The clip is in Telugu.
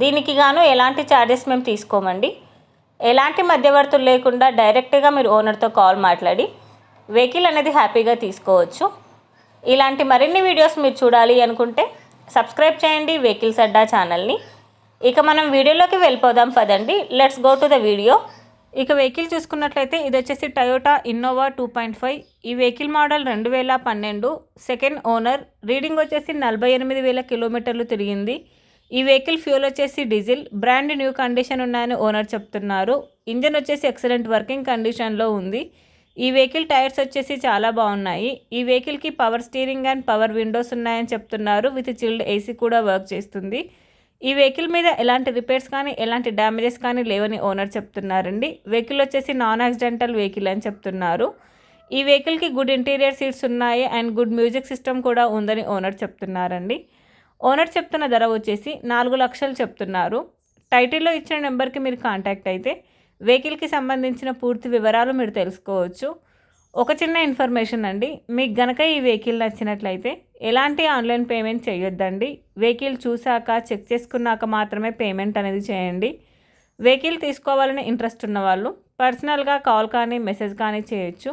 దీనికి గాను ఎలాంటి ఛార్జెస్ మేము తీసుకోమండి. ఎలాంటి మధ్యవర్తులు లేకుండా డైరెక్ట్గా మీరు ఓనర్తో కాల్ మాట్లాడి వెహికల్ అనేది హ్యాపీగా తీసుకోవచ్చు. ఇలాంటి మరిన్ని వీడియోస్ మీరు చూడాలి అనుకుంటే సబ్స్క్రైబ్ చేయండి వెహికల్స్ అడ్డా ఛానల్ని ఇక మనం వీడియోలోకి వెళ్ళిపోదాం పదండి. Let's go to the video ఇక వెహికల్ చూసుకున్నట్లయితే ఇది వచ్చేసి Toyota Innova two point five ఈ వెహికల్ మోడల్ రెండు వేల పన్నెండు. సెకండ్ ఓనర్ రీడింగ్ వచ్చేసి నలభై ఎనిమిది వేల కిలోమీటర్లు తిరిగింది. ఈ వెహికల్ ఫ్యూల్ వచ్చేసి డీజిల్. బ్రాండ్ న్యూ కండిషన్ ఉన్నాయని ఓనర్ చెప్తున్నారు. ఇంజన్ వచ్చేసి ఎక్సలెంట్ వర్కింగ్ కండిషన్లో ఉంది. ఈ వెహికల్ టైర్స్ వచ్చేసి చాలా బాగున్నాయి. ఈ వెహికల్కి power steering and power windows ఉన్నాయని చెప్తున్నారు. విత్ చిల్డ్ ఏసీ కూడా వర్క్ చేస్తుంది. ఈ వెహికల్ మీద ఎలాంటి రిపేర్స్ కానీ ఎలాంటి డ్యామేజెస్ కానీ లేవని ఓనర్ చెప్తున్నారండి. వెహికల్ వచ్చేసి నాన్ యాక్సిడెంటల్ వెహికల్ అని చెప్తున్నారు. ఈ వెహికల్కి గుడ్ ఇంటీరియర్ సీట్స్ ఉన్నాయి అండ్ గుడ్ మ్యూజిక్ సిస్టమ్ కూడా ఉందని ఓనర్ చెప్తున్నారండి. ఓనర్ చెప్తున్న ధర వచ్చేసి నాలుగు లక్షలు చెప్తున్నారు. టైటిల్లో ఇచ్చిన నెంబర్కి మీరు కాంటాక్ట్ అయితే వెహికల్కి సంబంధించిన పూర్తి వివరాలు మీరు తెలుసుకోవచ్చు. ఒక చిన్న ఇన్ఫర్మేషన్ అండి మీకు గనక ఈ వెహికల్ నచ్చినట్లయితే ఎలాంటి ఆన్లైన్ పేమెంట్ చేయొద్దండి. వెహికల్ చూశాక చెక్ చేసుకున్నాక మాత్రమే పేమెంట్ అనేది చేయండి. వెహికల్ తీసుకోవాలని ఇంట్రెస్ట్ ఉన్న వాళ్ళు పర్సనల్గా కాల్ కానీ మెసేజ్ కానీ చేయొచ్చు.